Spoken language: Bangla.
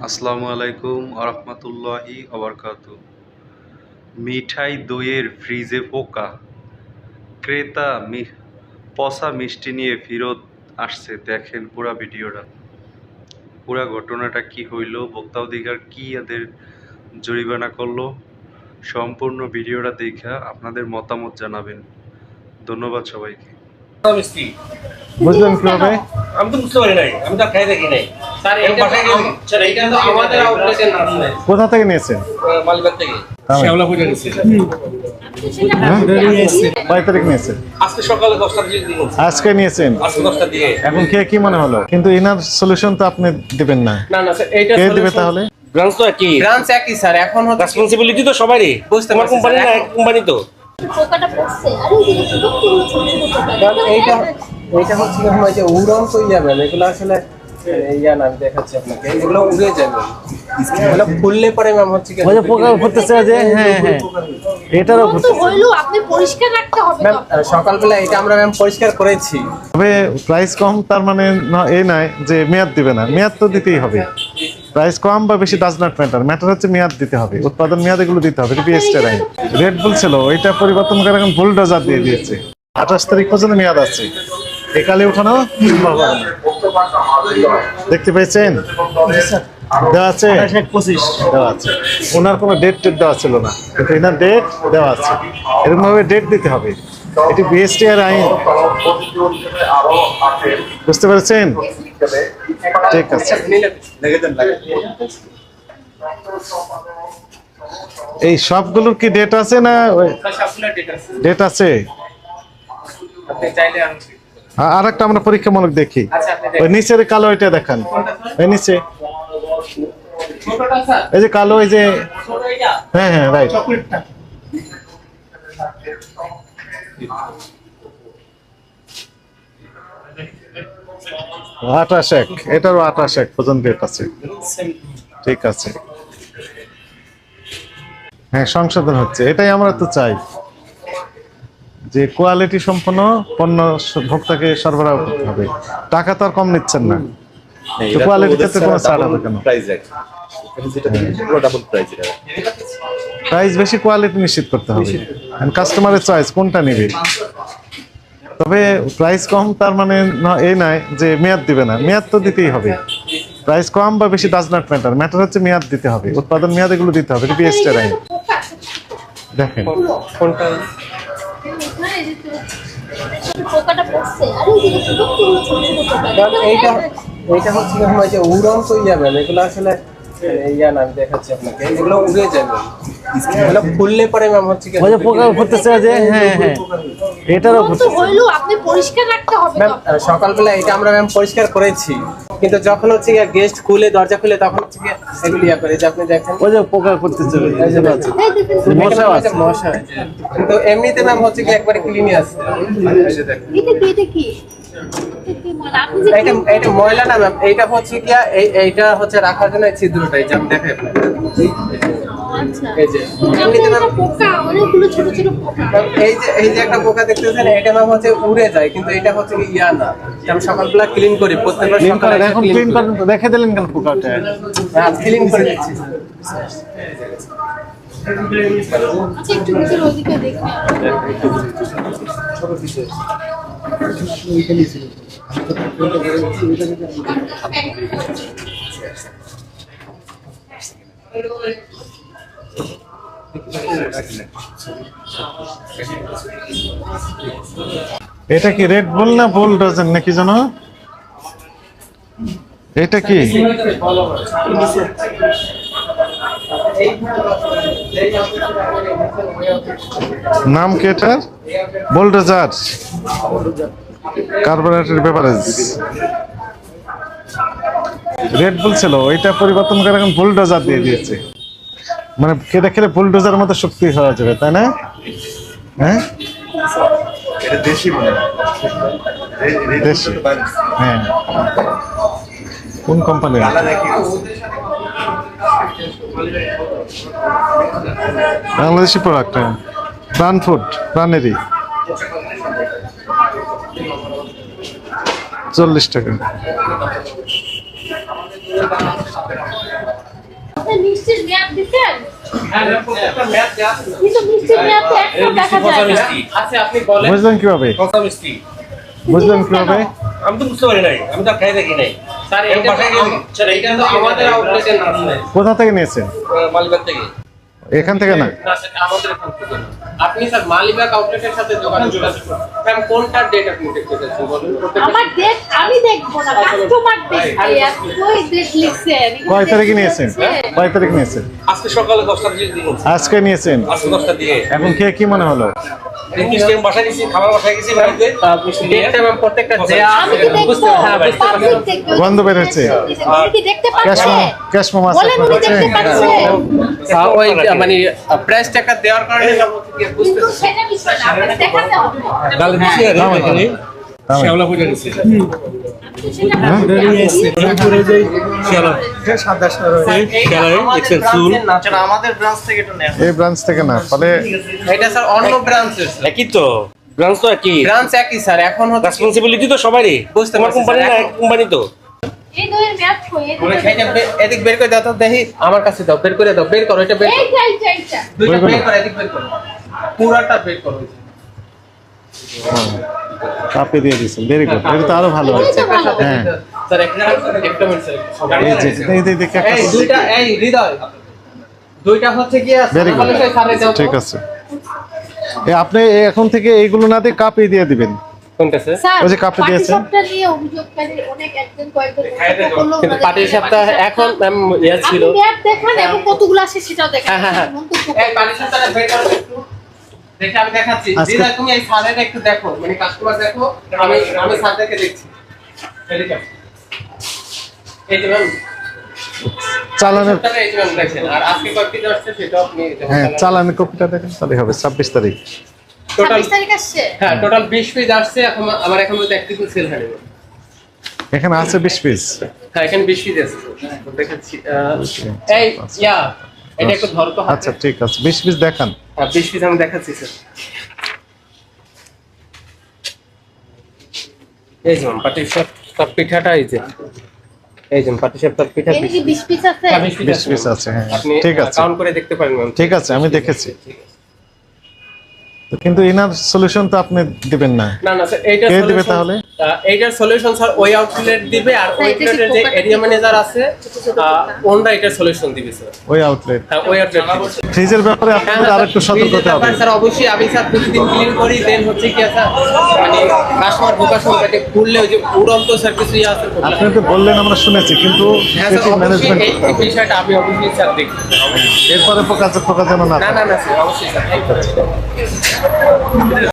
আসসালামু আলাইকুম আরহামতুল্লাহি আবরকাত মিঠাই দইয়ের ফ্রিজে পোকা। ক্রেতা মি- পচা মিষ্টি নিয়ে ফেরত আসছে। দেখেন পুরা ভিডিওটা। পুরা ঘটনাটা কি হইল ভোক্তা অধিকার কি এদের জরিমানা করল সম্পূর্ণ ভিডিওটা দেখা আপনাদের মতামত জানাবেন। ধন্যবাদ সবাইকে। বুঝলেন কীভাবে? আমি তো বুঝতে পারি নাই আমি তো খাই দেখি নাই। কোথা থেকে নিয়েছেন মালিবাগ থেকে। আজকে নিয়েছেন? এখন কি মনে হলো? কিন্তু ইনার সলিউশন তো আপনি দিবেন না। না না স্যার এইটা কে দিবে তাহলে? ব্রাঞ্চ তো একই। ব্রাঞ্চ একই স্যার এখন রেসপন্সিবিলিটি তো সবারই। বুঝতে কোম্পানি না কোম্পানি তো। পোকাটা পড়ছে আরে এদিকে ছোট ছোট ছোট ছোট পোকা কারণ এইটা এইটা হচ্ছে যে এগুলো আসলে ইয়া না আমি দেখাচ্ছি আপনাকে। এগুলো উড়ে যাবে। এগুলো ফুললে পরে ম্যাম হচ্ছে কি ওই পোকা ফুটতেছে যে হ্যাঁ হ্যাঁ। এটারও তো হইল আপনি পরিষ্কার রাখতে হবে ম্যাম সকালবেলা এটা আমরা ম্যাম পরিষ্কার করেছি। তবে প্রাইস কম তার মানে ন- এই নয় যে মেয়াদ দিবে না। মেয়াদ তো দিতেই হবে। প্রাইস কম বা বেশি ডাজ নট ম্যাটার ম্যাটার হচ্ছে মেয়াদ দিতে হবে। উৎপাদন মেয়াদ এগুলো দিতে হবে। আইন। রেড বুল ছিল ওইটা পরিবর্তন করে এখন ভুল ডোজার দিয়ে দিয়েছে। আঠাশ তারিখ পর্যন্ত মেয়াদ আছে। একালে উঠানো সম্ভব হবে না। দেখতে পেয়েছেন? দেওয়া আছে? দেওয়া আছে। ওনার কোনো ডেট টেট দেওয়া ছিল না। কিন্তু এনার ডেট দেওয়া আছে। এরকম ভাবে ডেট দিতে হবে। এটি বিএসটি আর আইন। বুঝতে পেরেছেন? ঠিক আছে। এই সবগুলোর কি ডেট আছে না ডেট আছে। আপনি চাইলে আর একটা আমরা পরীক্ষামূলক দেখি। আচ্ছা ওই নিচের কালো এটা দেখান। এই নিচে। ছোটটা এই যে কালো এই যে হ্যাঁ হ্যাঁ রাইট আঠাশ এক। এটারও আঠাশ এক পর্যন্ত ডেট আছে। ঠিক আছে। হ্যাঁ সংশোধন হচ্ছে। এটাই আমরা তো চাই। যে কোয়ালিটি সম্পন্ন পণ্য ভোক্তাকে সরবরাহ করতে হবে। টাকা তো আর কম নিচ্ছেন না। ক্ষেত্রে কোনো ছাড় হবে কেন? প্রাইস বেশি কোয়ালিটি নিশ্চিত করতে হবে। কাস্টমারের চয়েস কোনটা নেবে? তবে প্রাইস কম তার মানে ন- এই নয় যে মেয়াদ দিবে না। মেয়াদ তো দিতেই হবে। প্রাইস কম বা বেশি ডাজ নট ম্যাটার ম্যাটার হচ্ছে মেয়াদ দিতে হবে। উৎপাদন মেয়াদ এগুলো দিতে হবে। বিএসটি আইন। দেখেন। পোকাটা পড়ছে। আরে এদিকে ছোট ছোট ছোট ছোট এইটা এইটা হচ্ছে কি যে উড়ন্ত ম্যাম এগুলো আসলে এ, ইয়া না আমি দেখাচ্ছি আপনাকে। এগুলো উড়ে যাবে। ফুললে পরে ম্যাম হচ্ছে কি ওই যে পোকা ফুটতেছে যে হ্যাঁ হ্যাঁ। এটারও তো হইল আপনি পরিষ্কার রাখতে হবে ম্যাম সকালবেলা এটা আমরা ম্যাম পরিষ্কার করেছি। কিন্তু যখন হচ্ছে গিয়ে গেস্ট খুলে দরজা খুলে তখন হচ্ছে গিয়ে এগুলি ইয়া করে যে আপনি দেখেন। ওই যে পোকা করতে এই যে আছে মশা আছে। মশা। কিন্তু এমনিতে ম্যাম হচ্ছে কি একবারে ক্লিনই আছে। এই যে দেখেন। এটা কি এটা মানে ময়লা? না ম্যাম এইটা হচ্ছে কি এই এইটা হচ্ছে রাখার জন্য এই ছিদ্রটাই যে আমি দেখাই এই যে এমনিতে ম্যাম পোকা? অনেকগুলো ছোট ছোট পোকা। ম্যাম, এই যে এই যে একটা পোকা দেখতেছেন এটা ম্যাম হচ্ছে উড়ে যায় কিন্তু এটা হচ্ছে কি ইয়া না। এটা আমি সকালবেলা ক্লিন করি প্রত্যেকবার ক্লিন সকালে এখন ক্লিন করেন রেখে দিলেন কেন পোকাটা? হ্যাঁ ক্লিন করে দিচ্ছি। আচ্ছা একটু নিচের ওইদিকে দেখি। এটা কি রেড বল না বুল ডজন নাকি জানো? এটা কি? নাম কি এটার bulldozer carbonated beverage Red Bull ছিল, ওইটা পরিবর্তন করে এখন বুলডোজার দিয়ে দিয়েছে। মানে কেটে খেলে বুলডোজার মতো শক্তি হওয়া যাবে তাই না? হ্যাঁ? এটা দেশি মনে দেশি হ্যাঁ। কোন company Bangladeshi product Pran food প্রাণেরই চল্লিশ টাকা কিন্তু মিষ্টি মেয়াদ তো একটা দেখা যায় না আচ্ছা আপনি বলেন। বুঝলেন কীভাবে? কষা মিষ্টি? বুঝলেন কীভাবে? আমি তো বুঝতে পারি নাই। আমি তো খাই দেখি নাই। কোথা থেকে নিয়েছেন? মালিবাগ থেকে। এখান থেকে না? আমাদের। আপনি স্যার মালিবাগ আউটলেটের সাথে যোগাযোগ যোগাযোগ করুন ম্যাম কোনটার ডেট আপনি দেখতে চাচ্ছেন বলুন? আমার ডেট আমি দেখব না কাস্টমার দেখবে। কই ডেট লিখছে কয় তারিখে নিয়েছেন? কয় তারিখ নিয়েছেন? আজকে সকালে দশটা দিয়ে আজকে নিয়েছেন? আজকে এখন কে কি মনে হলো? বাসায় গেছি খাবার বাসায় গেছি বাড়িতে? প্রত্যেকটা হ্যাঁ গন্ধ কি দেখতে ক্যাশ মোমো আছে। দেখতে পাচ্ছে আহ, ওই মানে প্রাইস টাকা দেওয়ার কারণে বুঝতে সেটা বিষয় না আপনাকে দেখাতে হবে। গালে দিছি আর দাম এখানে। দাম শ্যাওলা পূজা এই ব্রাঞ্চ থেকে না ফলে এটা স্যার অন্য ব্রাঞ্চের একই তো। ব্রাঞ্চ তো একই। ব্রাঞ্চ একই স্যার। এখন রেসপন্সিবিলিটি তো সবারই। বুঝতে কোম্পানি না কোম্পানি তো। আমার কাছে দাও বের করে দাও বের করো এটা বের করো। পুরাটা বের করো। কাপে দিয়ে দিয়েছেন ভেরি গুড এটা তো আরও ভালো হয়েছে। হ্যাঁ। স্যার একটা একটা মিনিট স্যার এই যে এই যে দেখে দুইটা এই হৃদয়। দুইটা হচ্ছে কি আছে ভেরি গুড তাহলে দাও ঠিক আছে। আপনি এখন থেকে এইগুলো না দিয়ে কাপে দিয়ে দিবেন। ওই যে পাটির মেয়াদ এখন ম্যাম ইয়ে ছিল। দেখান এবং কতগুলো আছে সেটাও দেখান। হ্যাঁ, হ্যাঁ, দেখে আমি দেখাচ্ছি। আজকে- তুমি এই সারের একটু দেখো। মানে কাস্টমার দেখো আমি আমি সারটাকে দেখছি। এই যে ম্যাম। চালানের আর আজকে আসছে আপনি হ্যাঁ চালানের কপিটা দেখেন তাহলে হবে ছাব্বিশ তারিখ। টোটাল 26 তারিখ আসছে? হ্যাঁ টোটাল 20 পিস আসছে এখন আমার এখন মধ্যে একটি সেল হয়নি। এখানে আছে বিশ পিস হ্যাঁ এখানে 20 পিস আছে। দেখাচ্ছি আহ, এই ইয়া এটা একটু ধরো তো আচ্ছা ঠিক আছে। বিশ পিস দেখান। 20 পিস আমি দেখাচ্ছি স্যার। এই যে পাটি সব পিঠাটা এই যে। এই যে পাটি সব পিঠা 20 পিস আছে? হ্যাঁ, 20 পিস আছে। হ্যাঁ আপনি ঠিক আছে। কাউন্ট করে দেখতে পারেন ম্যাম। ঠিক আছে আমি দেখেছি। কিন্তু ইনার সলিউশন তো আপনি দিবেন না। না না স্যার এইটার কে দিবে তাহলে? এইটার সলিউশন স্যার ওই আউটলেট দিবে আর ওই আউটলেটের যে এরিয়া ম্যানেজার আছে আহ, ওনরা এটার সলিউশন দিবে স্যার ওই আউটলেট হ্যাঁ ওই আউটলেট ফ্রিজের ব্যাপারে আপনাদের আর একটু সতর্ক হতে হবে। স্যার অবশ্যই আমি স্যার প্রতিদিন ক্লিন করি দেন হচ্ছে কি স্যার মানে কাস্টমার ভোকাশন পেটে খুললে ওই যে উড়ন্ত স্যার কিছু ইয়ে আছে আপনি তো বললেন আমরা শুনেছি কিন্তু হ্যাঁ ম্যানেজমেন্ট এই বিষয়টা আমি অবশ্যই স্যার দেখি এরপরে যেন না না না না স্যার অবশ্যই স্যার